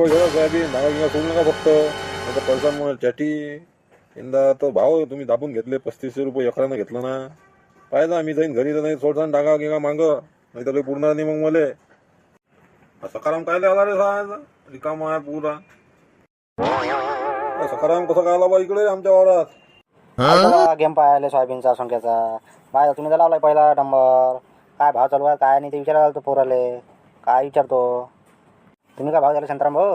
भर घ्या सोयाबीन धागा सोडू नका फक्त आता पैसा चॅटी यंदा तो भाव तुम्ही दाबून घेतले पस्तीसशे रुपये एकरानं घेतलं ना पाहिजे मी जाईन घरी तर नाही सोडसा डागा गिंगा मांग नाही तर पुरणार नाही मग मले सकाराम काय आला रे साहेब रिकामा आहे पुरा सकाराम कसं काय आला बा इकडे आमच्या वावरात गेम पाहिले सोयाबीनचा संख्याचा बाहेर तुम्ही तर लावलाय पहिला नंबर काय भाव चालू आहे काय नाही ते विचारायला तो पोराले काय विचारतो तुम्ही काय भाव झाला शांताराम भाऊ?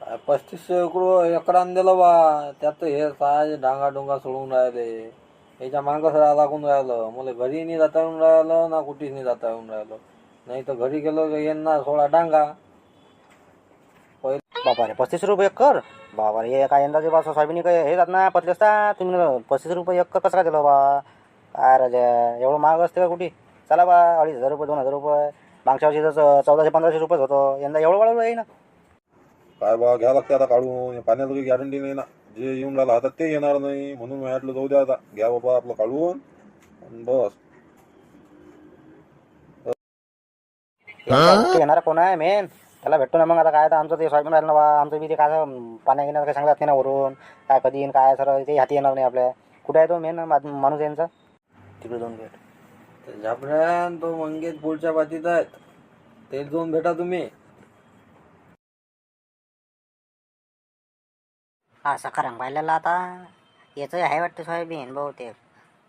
काय पस्तीसशे रुपये एकरान दिलं बा. त्यात हे सहाशे डांगा डोंगा सोडून राहिले. याच्या मागं सगळं लागून राहिलं. मला घरी नाही जाता येऊन राहिलं ना कुठेच नाही जाता येऊन राहिलं. नाही तर घरी गेलो येईन ना सोळा डांगा. बापा रे पस्तीस रुपये एकर? बाबा रे हे काय यंदाचे बा सोयाबीन काय हे जात ना पतले असता तुम्ही पस्तीस रुपये एकर कसं काय दिलं बा? काय राजा एवढं महाग असते का कुठे? चला बा अडीच हजार रुपये दोन हजार रुपये. मागच्या वर्षी तर चौदाशे पंधराशे रुपयेच होतं. यंदा एवढं वाढवलं आहे ना. काय बा घ्या लागते आता काढून. पाण्याचं काही गॅरंटी नाही ना. जे येऊन राहिलं हातात ते येणार नाही. म्हणून मी म्हटलं जाऊ द्या आता. घ्या बाबा आपलं काढून. आणि बस. ते घेणारा कोण आहे मेन त्याला भेटतो ना मग. आता काय तर आमचं ते सोयाबीन राहिलं ना बा. आमचं बी ते काय पाण्या घेण्याचं काही सांगतात नाही ना वरून. काय कधी येईन काय सर ते हाती येणार नाही आपल्या. कुठे आहे तो मेन माणूस यांचा? तिकडे दोन भेट. झापड्यान तो मंगेश पुढच्या बातीत आहेत. ते जाऊन भेटा तुम्ही. हा सकाराम पाहिलेला आता. याचं आहे वाटतं सोयाबीन बहुतेक.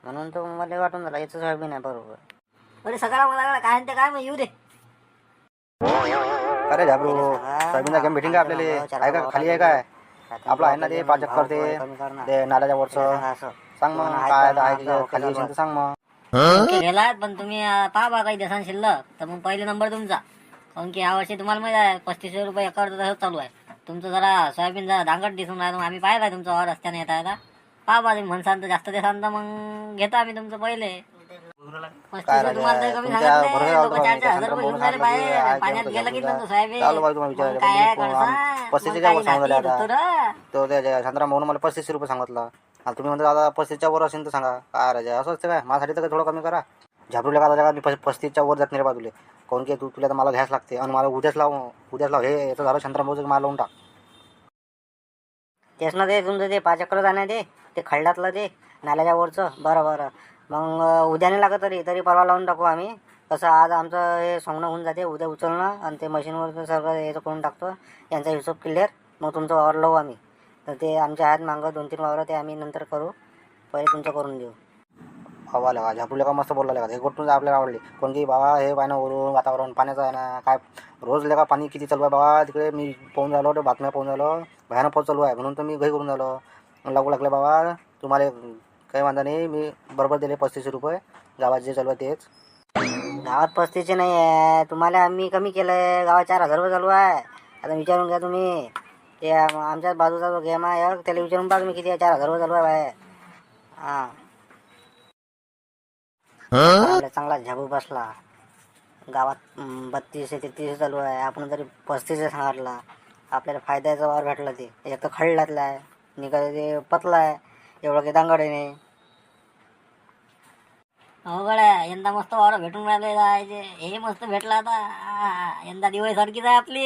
म्हणून तो मला वाटून झाला याचं सोयाबीन आहे बरोबर. अरे सकाराम मला काय म्हणते काय मग? येऊ दे. अरे झाबरू सोयाबीनचा गेम भेटेन का आपल्याला? आहे का? खाली आहे काय? आपलं आहे ना ते पाच चक्कर ते नाल्याच्या वरचं. सांग मग काय आहे तिथं खाली असेल तर सांग मग. ओके गेलात पण तुम्ही अं, पहा बा काही देसान शिल्लक. तर मग पहिले नंबर तुमचा. कारण की यावर्षी तुम्हाला माहिती आहे पस्तीसशे रुपये एकर तसंच चालू आहे. तुमचं जरा सोयाबीन जरा दांगट दिसून राहिलं मग आम्ही पाहिलं तुमचा वावर रस्त्याने येता येता. पहा बा तुम्ही म्हणसान तर जास्त देसान तर मग घेतो आम्ही तुमचं पहिले. पस्तीसशे तुम्हाला तरी कमी तुमच्या सांगितले भरोसा लोक चार चार हजार रुपये घेऊन राहिले बाहेर. पाण्यात गेलं की सोयाबीन. चालू बाई तुम्हाला विचारायला. मग काय पण करसान? पस्तीसच्या मग वर काही सांगू राहिले? नाती आता. होतं रे. तो त्या शांताराम भाऊन मला पस्तीसशे रुपये सांगितलं. आता तुम्ही म्हणता दादा पस्तीसच्या वर असेल तर सांगा. काय राजा असं असतं काय? माझ्यासाठी तर थोडं कमी करा. झापरूला का दादा मी पस- पस्तीसच्या वर जात नाही रे बाजूले. काऊन की तू तुला तर मला घ्यायच लागते. आणि मला उद्याच लाव उद्याच लाव. हे याचं झालं शांताराम मला लावून टाक. तेच ना ते तुमचं ते पाच चक्र जाणं ते. ते खड्ड्यातलं ते नाल्याच्या वरचं. बरं बरं. मग उद्या नाही लागत तरी तरी परवा लावून टाकू आम्ही. कसं आज आमचं हे सोंगणं होऊन जाते उद्या उचलणं. आणि ते मशीनवर सगळं याचं करून टाकतो. यांचा हिशोब क्लिअर मग तुमचं वावर लावू आम्ही. तर ते आमच्या आहेत मागं दोन तीन वावरं ते आम्ही नंतर करू. पहिले तुमचं करून देऊ हवा लगा झापरूला का मस्त बोलला लगा हे गोष्ट आपल्याला आवडली. कोण की बाबा हे पाहिजे वरून वातावरण पाण्याचं आहे ना काय? रोज लगा पाणी किती चालू आहे बाबा? तिकडे मी पाहून झालो ते बातम्या पाहून झालो. भयानक पाऊस चालू आहे. म्हणून तर मी घरी करून झालो. लागू लागले बाबा. तुम्हाला काही वांधा नाही. मी बरोबर दिले पस्तीसशे रुपये. गावात जे चालू आहे तेच. गावात पस्तीसचे नाही आहे तुम्हाला आम्ही कमी केलं आहे गावात चार हजार रुपये चालू आहे. आता विचारून घ्या तुम्ही. ते आम- आमच्या बाजूचा जो गेम आहे एक, त्याला विचारून पहा तुम्ही किती आहे चार हजार रुपये चालू आहे बाहेर. हां. चांगला झाबू बसला. गावात हम्म, बत्तीसशे तेहतीसशे चालू आहे. आपण जरी पस्तीसशे सांगितला आपल्याला फायद्याचा वावर भेटला ते. एक तर खळल्यातला आहे निघाले ते पतला आहे एवढं काही दांगडे नाही. अवघड आहे. यंदा मस्त वावर भेटून राहिले हे मस्त भेटला आता. यंदा दिवाळी सारखीच आहे आपली.